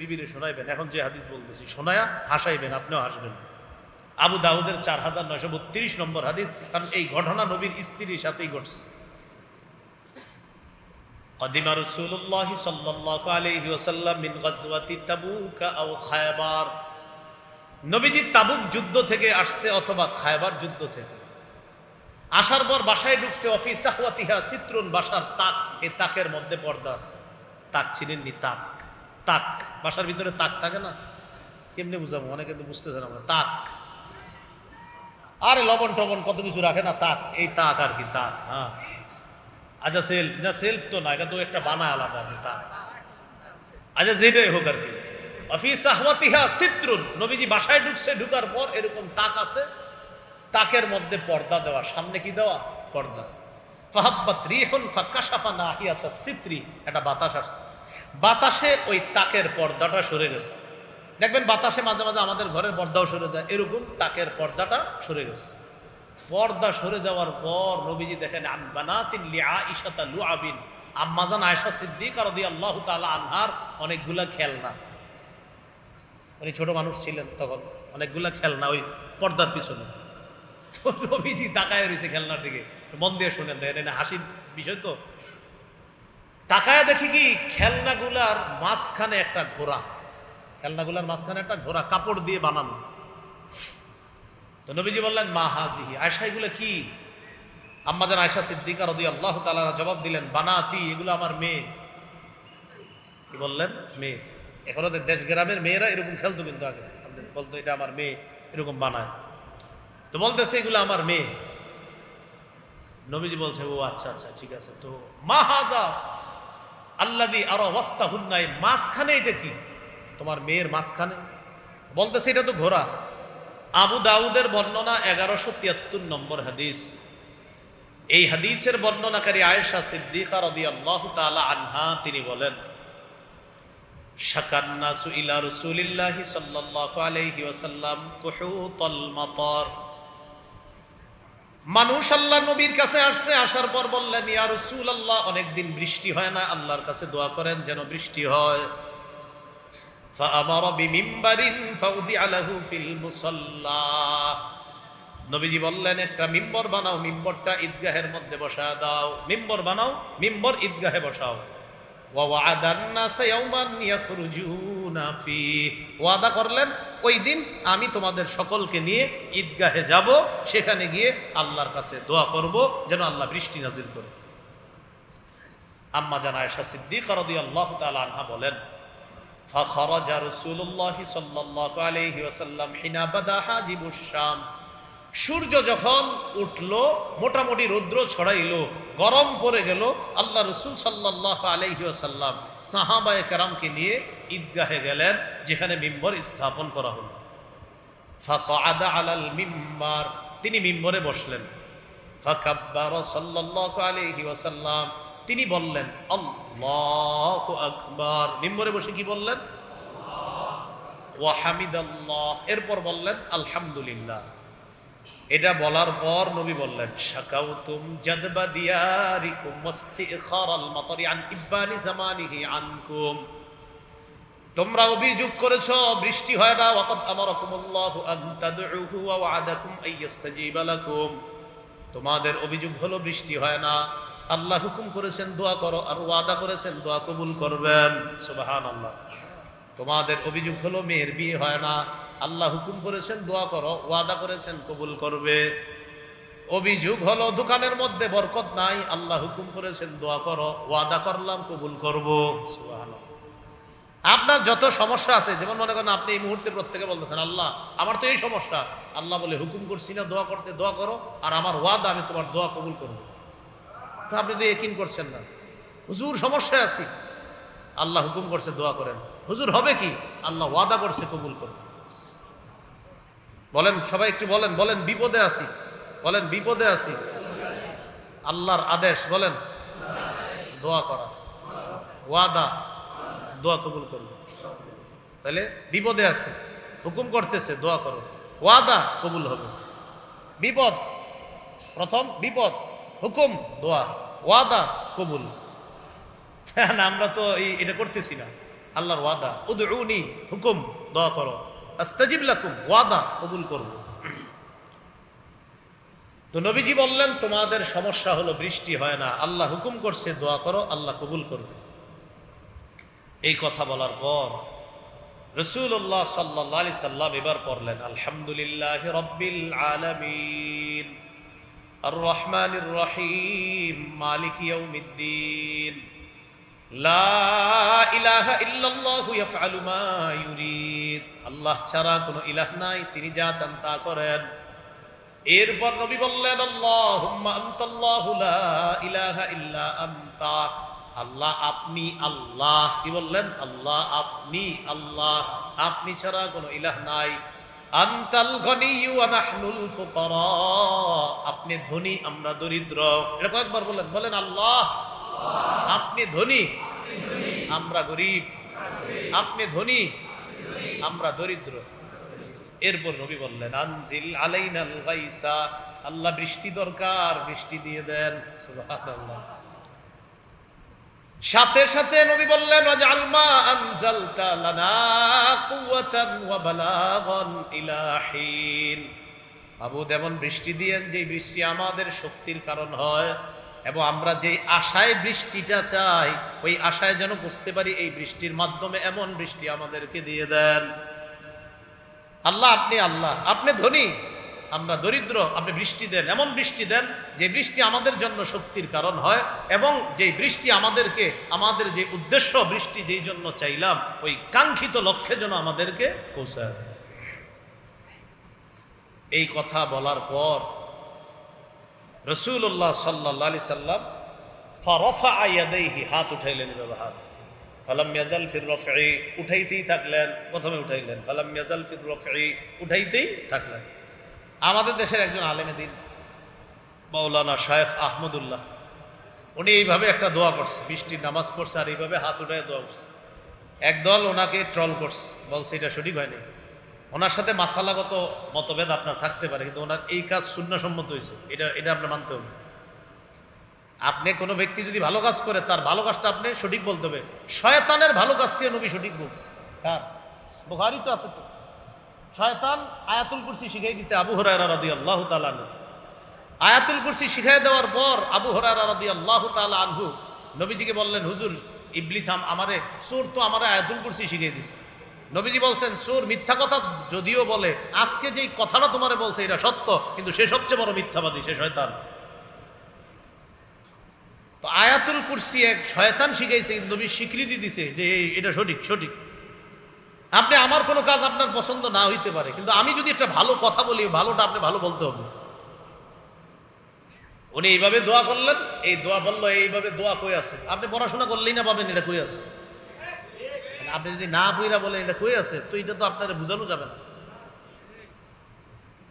বিবিরে শোনাইবেন এখন যে হাদিস বলতেছি শোনায়া হাসাইবেন আপনিও হাসবেন আবু দাউদের চার হাজার নয়শো বত্রিশ নম্বর হাদিস কারণ এই ঘটনা নবীর স্ত্রীর সাথেই ঘটছে قدم رسول الله صلى الله عليه وسلم من غزوة تبوك أو خيبر নবীজি তাবুক যুদ্ধ থেকে আসছে অথবা খায়বার যুদ্ধ থেকে আসার পর বাসায় ঢুকছে অফিস সাহওয়াতিহা চিত্রুন বাসার তাক এই তাকের মধ্যে পর্দা আছে তাক চিনেননি তাক তাক, বাসার ভিতরে তাক থাকে না? কেমনে বুঝাবো? অনেকে তো বুঝতেছে না আমরা। তাক। আরে লবণ টবণ কত কিছু রাখে না, তাক। এই তাক আর কি তাক হ্যাঁ। আচ্ছা সেলফ না সেলফ তো না, এটা তো একটা বানায় আলাদা আপনি, তাক। আচ্ছা যেটাই হোক আর কি। অফিস আহওয়াতিহা সিত্রুন। নবীজি বাসায় ঢুকছে, ঢুকার পর এরকম তাক আছে। তাকের মধ্যে পর্দা দেওয়া। সামনে কি দেওয়া? পর্দা। ফাহাব্বাত রিহুন ফাকাশাফা নাহিয়াতা সিত্রি। একটা বাতাস আসছে। বাতাসে ওই তাকের পর্দাটা সরে গেছে। দেখবেন বাতাসে মাঝে মাঝে আমাদের ঘরের পর্দাও সরে যায়। এরকম তাকের পর্দাটা সরে গেছে। পর্দা সরে যাওয়ার পর নবীজি দেখেন আনবানাতিন ইশাতা লুআবিন। আম্মাজান আয়েশা সিদ্দিকা রাদিয়াল্লাহু তাআলা আনহার অনেকগুলা খেলনা। উনি ছোট মানুষ ছিলেন তখন, অনেকগুলা খেলনা ওই পর্দার পিছনে। তো নবীজি তাকায় রয়েছে খেলনার দিকে। মন দিয়ে শুনেন দেখেন হাসির বিষয় তো? তাকায় দেখি কি খেলনাগুলার মাঝখানে একটা ঘোড়া। খেলনাগুলার মাঝখানে একটা ঘোড়া কাপড় দিয়ে বানানো। তো নবীজি বললেন, মা হাজিহি আয়সা এগুলো কি? আম্মাজান আয়সা সিদ্দিকা রদি আল্লাহ তালারা জবাব দিলেন, বানাতি, এগুলো আমার মেয়ে। কি বললেন? মেয়ে। এখন ওদের দেশ গ্রামের মেয়েরা এরকম খেলতো কিন্তু আগে। বলতো, এটা আমার মেয়ে। এরকম বানায়। তো বলতেছে, এগুলো আমার মেয়ে। নবীজি বলছে, ও আচ্ছা আচ্ছা ঠিক আছে। তো মা মাহাদা আল্লাদি আরও অবস্থা হুন্নাই মাঝখানে এটা কি? তোমার মেয়ের মাঝখানে? বলতেছে এটা তো ঘোড়া। আবু দাউদের বর্ণনা এগারোশো তিয়াত্তর নম্বর হাদিস। এই হাদিসের বর্ণনাকারী আয়েশা সিদ্দিকা রদি আল্লাহ তালা আনহা, তিনি বলেন শাকান্নাসু ইলা রসুলিল্লাহি সাল্লাল্লাহু আলাইহি ওয়াসাল্লাম কুহুতাল মাতার। মানুষ আল্লাহ নবীর কাছে আসছে, আসার পর বললেন, ইয়া সুল আল্লাহ অনেকদিন বৃষ্টি হয় না, আল্লাহর কাছে দোয়া করেন যেন বৃষ্টি হয়। নবীজি বললেন, একটা মিম্বর বানাও, মিম্বরটা ঈদগাহের মধ্যে বসা দাও। মিম্বর বানাও? মিম্বর ঈদগাহে বসাও। ওয়াদা করলেন? ওই দিন আমি তোমাদের সকলকে নিয়ে ঈদগাহে যাব সেখানে গিয়ে আল্লাহর কাছে দোয়া করব যেন আল্লাহ বৃষ্টি নাজিল করে আম্মা জানা আয়েশা সিদ্দিকা রাদিয়াল্লাহু তাআলা আনহা বলেন فخرج رسول الله صلى الله عليه وسلم حين بدا حاجب الشمس সূর্য যখন উঠল, মোটামুটি রৌদ্র ছড়াইলো, গরম পড়ে গেল, আল্লাহ রসুল সাল্লাহ আলহি আসাল্লাম সাহাবায় কেরামকে নিয়ে ঈদগাহে গেলেন, যেখানে মিম্বর স্থাপন করা হলো। ফাকা আলাল মিম্বার তিনি মিম্বরে বসলেন। ফাকাব্বার আলাইহি ওয়াসাল্লাম, তিনি বললেন, আল্লাহু আকবার। মিম্বরে বসে কি বললেন? ওয়াহামিদ হামিদাল্লাহ। এরপর বললেন, আলহামদুলিল্লাহ। এটা বলার পর নবী বললেন, শাকাউতুম জাদবা দিয়ারিকুম মুস্তিখারাল মাতারি আন ইব্বানি জামানিহি আনকুম। তোমরা অভিযোগ করেছ, বৃষ্টি হয় না, ওয়াকাদ আমারাকুমুল্লাহু আন তাদউহু ওয়া ওয়াদাকুম আইয়াস্তাজিবা লাকুম। তোমাদের অভিযোগ হলো, বৃষ্টি হয় না। আল্লাহ হুকুম করেছেন, দোয়া করো, আর ওয়াদা করেছেন, দোয়া কবুল করবেন। সুবহানাল্লাহ। তোমাদের অভিযোগ হলো, মেয়ের বিয়ে হয় না। আল্লাহ হুকুম করেছেন দোয়া করো ওয়াদা করেছেন কবুল করবে। অভিযোগ হলো দোকানের মধ্যে বরকত নাই আল্লাহ হুকুম করেছেন দোয়া করো ওয়াদা করলাম কবুল করব। আপনার যত সমস্যা আছে যেমন মনে করেন আপনি এই মুহূর্তে প্রত্যেকে বলতেছেন আল্লাহ আমার তো এই সমস্যা। আল্লাহ বলে হুকুম করছি না দোয়া করতে দোয়া করো আর আমার ওয়াদা আমি তোমার দোয়া কবুল করব। তো আপনি তো একিন করছেন না। হুজুর সমস্যায় আছি। আল্লাহ হুকুম করছে দোয়া করেন। হুজুর হবে কি? আল্লাহ ওয়াদা করছে কবুল করবে। বলেন, সবাই একটু বলেন বলেন, বিপদে আছি। বলেন, বিপদে আছি। আল্লাহর আদেশ, বলেন। দোয়া করা। ওয়াদা। দোয়া কবুল করবে তাহলে বিপদে আছে। হুকুম করতেছে, দোয়া করো। ওয়াদা কবুল হবে। বিপদ। প্রথম বিপদ, হুকুম, দোয়া। ওয়াদা কবুল। না, আমরা তো এটা করতেছি না। আল্লাহর ওয়াদা। উদউনি, হুকুম, দোয়া করো। আস্তাজিব লাকুম, ওয়াদা কবুল করব। তো নবীজি বললেন, তোমাদের সমস্যা হলো বৃষ্টি হয় না। আল্লাহ হুকুম করছে, দোয়া করো, আল্লাহ কবুল করবে। এই কথা বলার পর রসুল্লাহ সাল্লি সাল্লাম এবার পড়লেন, আলহামদুলিল্লাহ রব্বিল আলমিন আর রহমান রহিম, মালিক ইয়াউমিদ্দিন, লা ইলাহা ইল্লাল্লাহু ইয়াফআলু মা ইউরিদ। আল্লাহ ছাড়া কোনো ইলাহ নাই, তিনি যা চান তা করেন। এরপর নবী বললেন, আল্লাহুম্মা আনতাল্লাহু লা ইলাহা ইল্লা আনতা। আল্লাহ আপনি আল্লাহ। কি বললেন? আল্লাহ আপনি আল্লাহ। আপনি ছাড়া কোনো ইলাহ নাই। আনতাল গনিয়্যু ওয়া ফুকারা। আপনি ধনী, আমরা দরিদ্র। এটা কয়েকবার বলেন বলেন আল্লাহ, আপনি ধনী। আমরা গরিব, আপনি ধনী, আমরা দরিদ্র। এরপর নবী বললেন, আনজিল আলাইনাল গাইসা। আল্লাহ বৃষ্টি দরকার, বৃষ্টি দিয়ে দেন। সুবহানাল্লাহ। সাথে সাথে নবী বললেন, ওয়াজআল মা আনজালতা লানা কুওয়াতান ওয়া বালাগান ইলা হিন। মাবুদ এমন বৃষ্টি দিয়েন যে বৃষ্টি আমাদের শক্তির কারণ হয় এবং আমরা যেই আশায় বৃষ্টিটা চাই, ওই আশায় যেন বুঝতে পারি এই বৃষ্টির মাধ্যমে এমন বৃষ্টি আমাদেরকে দিয়ে দেন। আল্লাহ, আপনি আল্লাহ, আপনি ধনী, আমরা দরিদ্র, আপনি বৃষ্টি দেন, এমন বৃষ্টি দেন যে বৃষ্টি আমাদের জন্য শক্তির কারণ হয় এবং যে বৃষ্টি আমাদেরকে, আমাদের যে উদ্দেশ্য বৃষ্টি যেই জন্য চাইলাম, ওই কাঙ্ক্ষিত লক্ষ্যে যেন আমাদেরকে পৌঁছায় এই কথা বলার পর রসুল্লাহ সাল্লাহ আলি সাল্লাম ফরফা আয়াদেহি হাত উঠাইলেন এভাবে হাত ফালাম ইয়াজাল ফির রফি উঠাইতেই থাকলেন, প্রথমে উঠাইলেন। ফালাম ইয়াজাল ফির রফি উঠাইতেই থাকলেন। আমাদের দেশের একজন আলেমে দিন মৌলানা শায়েখ আহমদুল্লাহ, উনি এইভাবে একটা দোয়া করছে বৃষ্টির নামাজ পড়ছে আর এইভাবে হাত উঠায় দোয়া করছে। একদল ওনাকে ট্রল করছে, বলছে, এটা সঠিক হয়নি। ওনার সাথে মাসালাগত মতভেদ আপনার থাকতে পারে, কিন্তু ওনার এই কাজ শূন্যসম্মত হয়েছে। এটা এটা আপনার মানতে হবে। আপনি কোনো ব্যক্তি যদি ভালো কাজ করে, তার ভালো কাজটা আপনি সঠিক বলতে হবে। শয়তানের ভালো কাজকে নবী সঠিক বলছে? হ্যাঁ বোখারি তো আছে তো। শয়তান আয়াতুল কুরসি শিখিয়ে দিছে আবু হরায়রা রাদিয়াল্লাহু তাআলা আনহু। আয়াতুল কুরসি শিখাই দেওয়ার পর আবু হরায়রা রাদিয়াল্লাহু তাআলা আনহু নবীজিকে বললেন, হুজুর, ইবলিস আম- আমারে, সুর তো আমারে আয়াতুল কুরসি শিখিয়ে দিছে। নবীজি বলছেন, সুর মিথ্যা কথা যদিও বলে, আজকে যেই কথাটা তোমারে বলছে এটা সত্য, কিন্তু সে সবচেয়ে বড় মিথ্যাবাদী, সে শয়তান। তো আয়াতুল কুরসি এক শয়তান শিখাইছে নবী স্বীকৃতি দিছে যে এটা সঠিক সঠিক। আপনি আমার কোনো কাজ আপনার পছন্দ না হইতে পারে, কিন্তু আমি যদি একটা ভালো কথা বলি, ভালোটা আপনি ভালো বলতে হবে। উনি এইভাবে দোয়া করলেন, এই দোয়া বলল, এইভাবে দোয়া কই আছে? আপনি পড়াশোনা করলেই না পাবেন, এটা কই আছে? আপনি যদি না বইরা বলেন, এটা কই আছে? তো এটা তো আপনার বোঝানো যাবে না।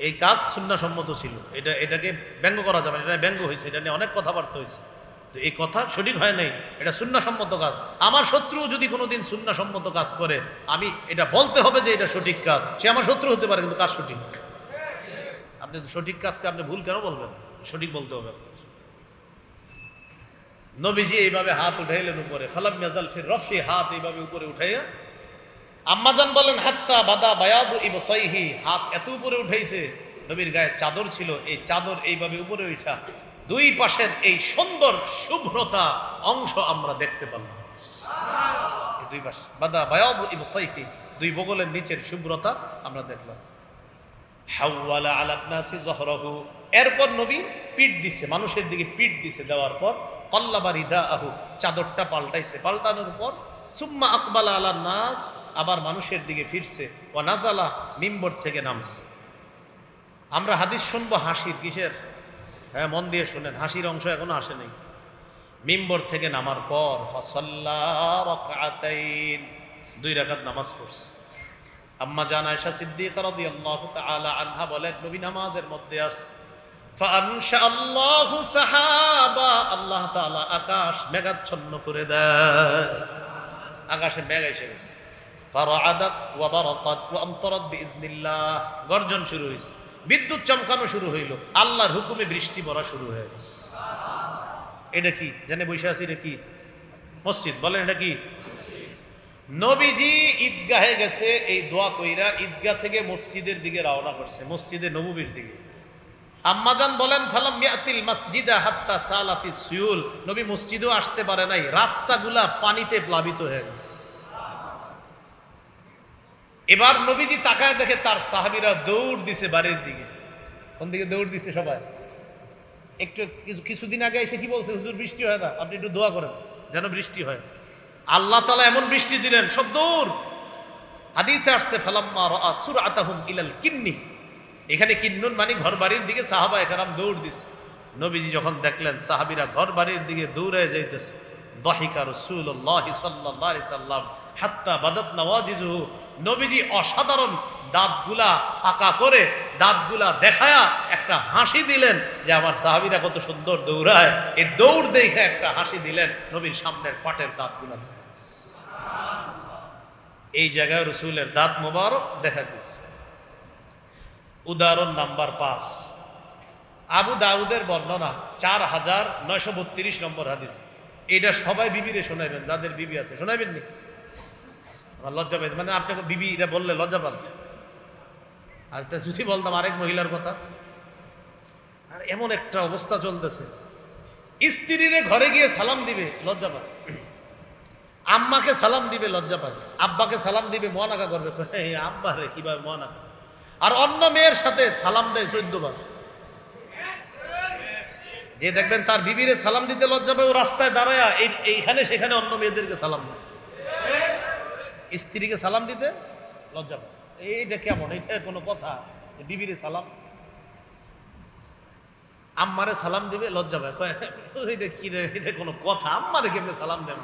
এই কাজ সুন্নাসম্মত ছিল। এটা, এটাকে ব্যঙ্গ করা যাবে এটা ব্যঙ্গ হয়েছে। এটা নিয়ে অনেক কথাবার্তা হয়েছে। তো এই কথা সঠিক হয় নাই। এটা সুন্নাসম্মত কাজ। আমার শত্রু যদি কোনোদিন সুন্নাসম্মত কাজ করে, আমি এটা বলতে হবে যে এটা সঠিক কাজ। সে আমার শত্রু হতে পারে, কিন্তু কাজ সঠিক। আপনি সঠিক কাজকে আপনি ভুল কেন বলবেন? সঠিক বলতে হবে। নবীজি এইভাবে হাত উঠাইলেন উপরে। ফালাম মেজাল ফির রফি হাত এইভাবে উপরে উঠাইয়া আম্মাজান বলেন, হাত্তা বাদা বায়াদু ইব তৈহি হাত এত উপরে উঠাইছে, নবীর গায়ে চাদর ছিল, এই চাদর এইভাবে উপরে উঠা, দুই পাশের এই সুন্দর শুভ্রতা অংশ আমরা দেখতে পেলাম দুই পাশে, বাদা বায়াদু ইব তৈহি দুই বগলের নিচের শুভ্রতা আমরা দেখলাম। হাওয়ালা আলাবনাসি জহরহু, এরপর নবী পিঠ দিছে, মানুষের দিকে পিঠ দিছে দেওয়ার পর কল্লাবার ইদা আহু, চাদরটা পাল্টাইছে। পাল্টানোর পর সুম্মা আকবালা আলা নাস, আবার মানুষের দিকে ফিরছে। ও নাজালা মিম্বর থেকে নামছে। আমরা হাদিস শুনব হাসির, কিসের? হ্যাঁ মন দিয়ে শুনেন, হাসির অংশ এখনও আসে নাই। মিম্বর থেকে নামার পর দুই রাকাত নামাজ পড়ছে। আম্মা জান আয়েশা সিদ্দিকা আনহা বলেন, নবী নামাজের মধ্যে আস ফাআনশা আল্লাহু আকাশ মেঘাচ্ছন্ন করে দেয়। আকাশে মেঘ এসে গেছে। গর্জন শুরু হয়েছে বিদ্যুৎ চমকানো শুরু হইল। আল্লাহর হুকুমে বৃষ্টি পড়া শুরু হয়ে গেছে। এটা কি? জানে বসে আছি, এটা কি? মসজিদ, বলেন এটা কি? নবীজি ঈদগাহে গেছে, এই দোয়া কইরা ঈদগাহ থেকে মসজিদের দিকে রওনা করছে, মসজিদে নবীর দিকে। আম্মাজান বলেন, ফালাম মিয়াতিল মসজিদা হাত্তা সালাতি সুয়ুল নবী মসজিদও আসতে পারে নাই, রাস্তাগুলা পানিতে প্লাবিত হয়ে গেছে। এবার নবীজি তাকায় দেখে তার সাহাবীরা দৌড় দিছে বাড়ির দিকে। কোন দিকে দৌড় দিছে সবাই? একটু কিছু, কিছুদিন আগে এসে কি বলছে, হুজুর, বৃষ্টি হয় না, আপনি একটু দোয়া করেন, যেন বৃষ্টি হয়। আল্লাহ তালা এমন বৃষ্টি দিলেন, সব দূর হাদিসে আসছে, ফালাম্মা রাআ সুরআতাহুম ইলাল কিন্নি। এখানে কিন্নুন মানে ঘর বাড়ির দিকে সাহাবা একরাম দৌড় দিছে। নবীজি যখন দেখলেন, সাহাবীরা ঘর বাড়ির দিকে দৌড়ে যাইতেছে। দহিকা সাল্লাল্লাহু সাল্লাম, হাত্তা বাদাত নওয়াজিজুহু নবীজি অসাধারণ দাঁতগুলা ফাঁকা করে, দাঁতগুলা দেখায়া একটা হাসি দিলেন যে আমার সাহাবীরা কত সুন্দর দৌড়ায়। এই দৌড় দেখে একটা হাসি দিলেন, নবীর সামনের পাটের দাঁতগুলা। এই জায়গায় রসুলের দাঁত মোবারক দেখা গেছে। উদাহরণ নাম্বার পাঁচ। আবু দাউদের বর্ণনা চার হাজার নয়শো বত্রিশ নম্বর হাদিস। এটা সবাই বিবিরে শোনাইবেন, যাদের বিবি আছে। শোনাইবেন নি আমার লজ্জা পাইছে মানে আপনাকে বিবি, এটা বললে লজ্জা পান। আর তা যদি বলতাম আরেক মহিলার কথা। আর এমন একটা অবস্থা চলতেছে। স্ত্রীরে ঘরে গিয়ে সালাম দিবে, লজ্জা পায়। আম্মাকে সালাম দিবে, লজ্জা পায়। আব্বাকে সালাম দিবে মহানাকা করবে। আব্বা রে, কীভাবে মহানাকা আর অন্য মেয়ের সাথে সালাম দেয় চোদ্দ বার যে দেখবেন তার বিবিরে সালাম দিতে লজ্জা পায়, ও রাস্তায় দাঁড়ায়, এই, এইখানে সেখানে অন্য মেয়েদেরকে সালাম দেয়। স্ত্রীকে সালাম দিতে লজ্জা পায়। এইটা কেমন? এটা কোনো কথা? বিবিরে সালাম। আম্মারে সালাম দিবে, লজ্জা পায়। এটা কি রে? এটা কোনো কথা? আম্মারে কেমনে সালাম দেন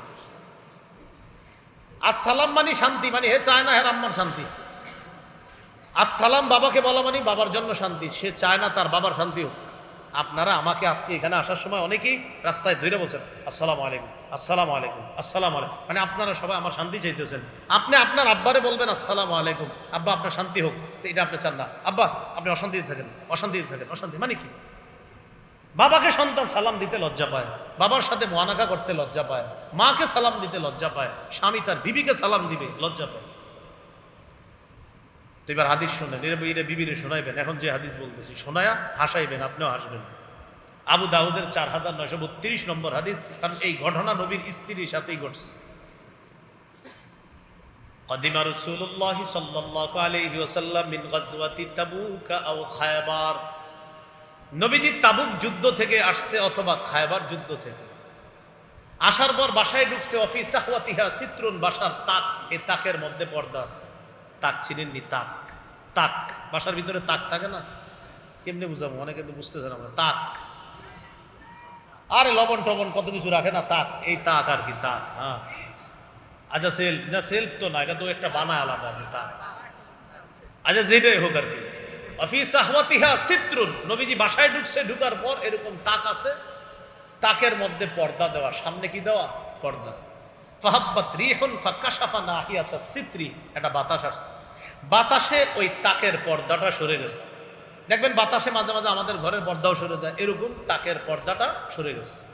আসসালাম মানে শান্তি মানে হে চায় না হের আম্মার শান্তি। আসসালাম বাবাকে বলা মানে বাবার জন্য শান্তি। সে চায় না তার বাবার শান্তি হোক। আপনারা আমাকে আজকে এখানে আসার সময় অনেকেই রাস্তায় ধরে বলছেন, আসসালামু আলাইকুম, আসসালাম আলাইকুম, আসসালামু আলাইকুম। মানে আপনারা সবাই আমার শান্তি চাইতেছেন। আপনি আপনার আব্বারে বলবেন, আসসালামু আলাইকুম, আব্বা আপনার শান্তি হোক। তো এটা আপনি চান না। আব্বা, আপনি অশান্তিতে থাকেন অশান্তিতে থাকেন, অশান্তি মানে কি? বাবাকে সন্তান সালাম দিতে লজ্জা পায়, বাবার সাথে মোয়ানাকা করতে লজ্জা পায়, মাকে সালাম দিতে লজ্জা পায়, স্বামী তার বিবিকে সালাম দিবে, লজ্জা পায়। তো এবার হাদিস শোনেন এর এর বিবিরে শোনাইবেন এখন যে হাদিস বলতেছি শোনায়া হাসাইবেন আপনিও হাসবেন আবু দাউদের চার হাজার নয়শো বত্রিশ নম্বর হাদিস কারণ এই ঘটনা নবীর স্ত্রীর সাথেই ঘটছে قدم رسول الله صلى الله عليه وسلم من غزوة تبوك أو خيبر নবীজি তাবুক যুদ্ধ থেকে আসছে অথবা খায়বার যুদ্ধ থেকে আসার পর বাসায় ঢুকছে অফিস সাহওয়াতিহা চিত্রুন বাসার তাক এই তাকের মধ্যে পর্দা আছে তাক চিনেননি তাক। তাক। বাসার ভিতরে তাক থাকে না? কেমনে বুঝাবো? অনেকে তো বুঝতে না আমরা। তাক। আরে লবণ টবণ কত কিছু রাখে না, তাক। এই তাক আর কি, তাক হ্যাঁ। আচ্ছা সেলফ না সেলফ তো না, এটা তো একটা বানা আলাদা আপনি, তাক। আচ্ছা যেটাই হোক আর কি। অফিস আহমতিহা সিত্রুন। নবীজি বাসায় ঢুকছে, ঢুকার পর এরকম তাক আছে। তাকের মধ্যে পর্দা দেওয়া। সামনে কি দেওয়া? পর্দা। ফাহাব্বাত রিহন ফাকাশাফা নাহিয়াতা সিত্রি। একটা বাতাস আসছে। বাতাসে ওই তাকের পর্দাটা সরে গেছে। দেখবেন বাতাসে মাঝে মাঝে আমাদের ঘরের পর্দাও সরে যায়। এরকম তাকের পর্দাটা সরে গেছে।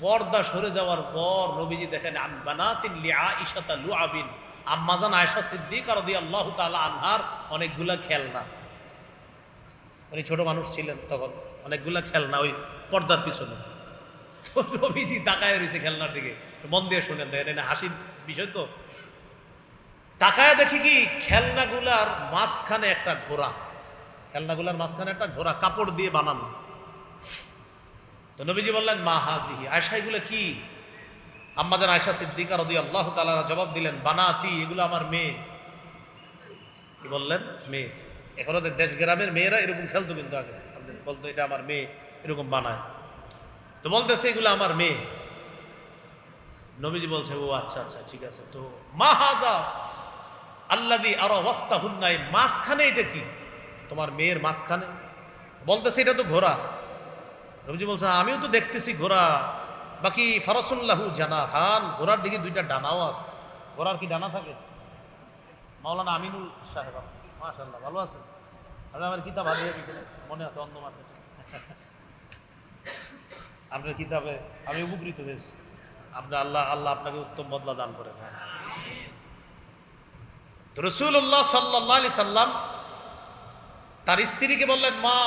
পর্দা সরে যাওয়ার পর নবীজি দেখেন বানাতিন লিআ ইশাতা লুআবিন। আম্মাজান আয়েশা সিদ্দিকা রাদিয়াল্লাহু তাআলা আনহার অনেকগুলা খেলনা। উনি ছোট মানুষ ছিলেন তখন। অনেকগুলা খেলনা ওই পর্দার পিছনে। তো নবীজি তাকায় রয়েছে খেলনার দিকে। মন দিয়ে শুনেন, দেখেন হাসির বিষয় তো। তাকায় দেখি কি, খেলনাগুলার মাঝখানে একটা ঘোড়া। খেলনাগুলার মাঝখানে একটা ঘোড়া, কাপড় দিয়ে বানানো। তো নবীজি বললেন, মা হাজিহি আয়সা এগুলো কি? আম্মাজান আয়সা সিদ্দিকা রদি আল্লাহ তালারা জবাব দিলেন, বানাতি, এগুলো আমার মেয়ে। কি বললেন? মেয়ে। এখন দেশ গ্রামের মেয়েরা এরকম খেলতো কিন্তু আগে। বলতো, এটা আমার মেয়ে। এরকম বানায়। তো বলতেছে, এগুলো আমার মেয়ে। নবীজি বলছে, ও আচ্ছা আচ্ছা ঠিক আছে। তো মাহাদা আল্লাদি আরও অবস্থা হুন্নাই মাঝখানে এটা কি? তোমার মেয়ের মাঝখানে? বলতেছে, এটা তো ঘোড়া। নবীজি বলছে, আমিও তো দেখতেছি ঘোড়া। বাকি ফরসুল্লাহু জানা হান ঘোড়ার দিকে দুইটা ডানাও আছে। ঘোড়ার কি ডানা থাকে? মাওলানা আমিনুল সাহেব মাশাল্লাহ ভালো আছেন? আমি আমার কিতাব হারিয়ে মনে আছে অন্ধ মাঠে। আপনার কিতাবে, আমি উপকৃত হয়েছি। আপনার আল্লাহ আল্লাহ আপনাকে উত্তম বদলা দান করেন। রসুল্লাহ সাল্লাহ সাল্লাম তার স্ত্রীকে বললেন, মা,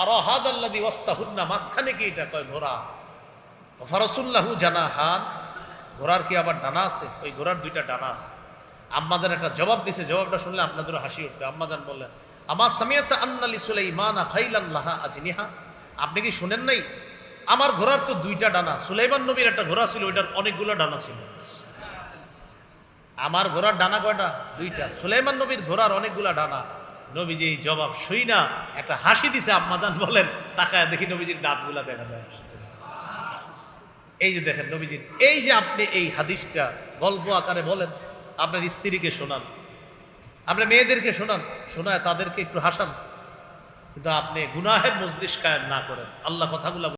আর হাদ আল্লাহ ওয়াস্তাহুন্না? মাঝখানে কি এটা? কয়, ঘোড়া। ফরসুল্লাহু জানা হান ঘোড়ার কি আবার ডানা আছে? ওই ঘোড়ার দুইটা ডানা আছে। আম্মাজান একটা জবাব দিছে, জবাবটা শুনলে আপনাদের হাসি উঠবে। আম্মাজান বললেন আমার সামিয়াত আন্নালি সুলাইমানা খাইলাল্লাহা আজনিহা? আপনি কি শুনেন নাই? আমার ঘোড়ার তো দুইটা ডানা, সুলাইমান নবীর একটা ঘোড়া ছিল, ওইটার অনেকগুলো ডানা ছিল। আমার ঘোড়ার ডানা কয়টা? দুইটা। সুলাইমান নবীর ঘোড়ার অনেকগুলা ডানা। নবীজি জবাব শুই না, একটা হাসি দিছে আম্মাজান বলেন, তাকায় দেখি নবীজির দাঁতগুলা দেখা যায়। এই যে দেখেন নবীজির এই যে আপনি এই হাদিসটা গল্প আকারে বলেন, আপনার স্ত্রীকে শোনান, আপনার মেয়েদেরকে শোনান, শোনায় তাদেরকে একটু হাসান। কিন্তু আপনি গুনাহের মজলিস কায়েম না করেন। আল্লাহ কথাগুলা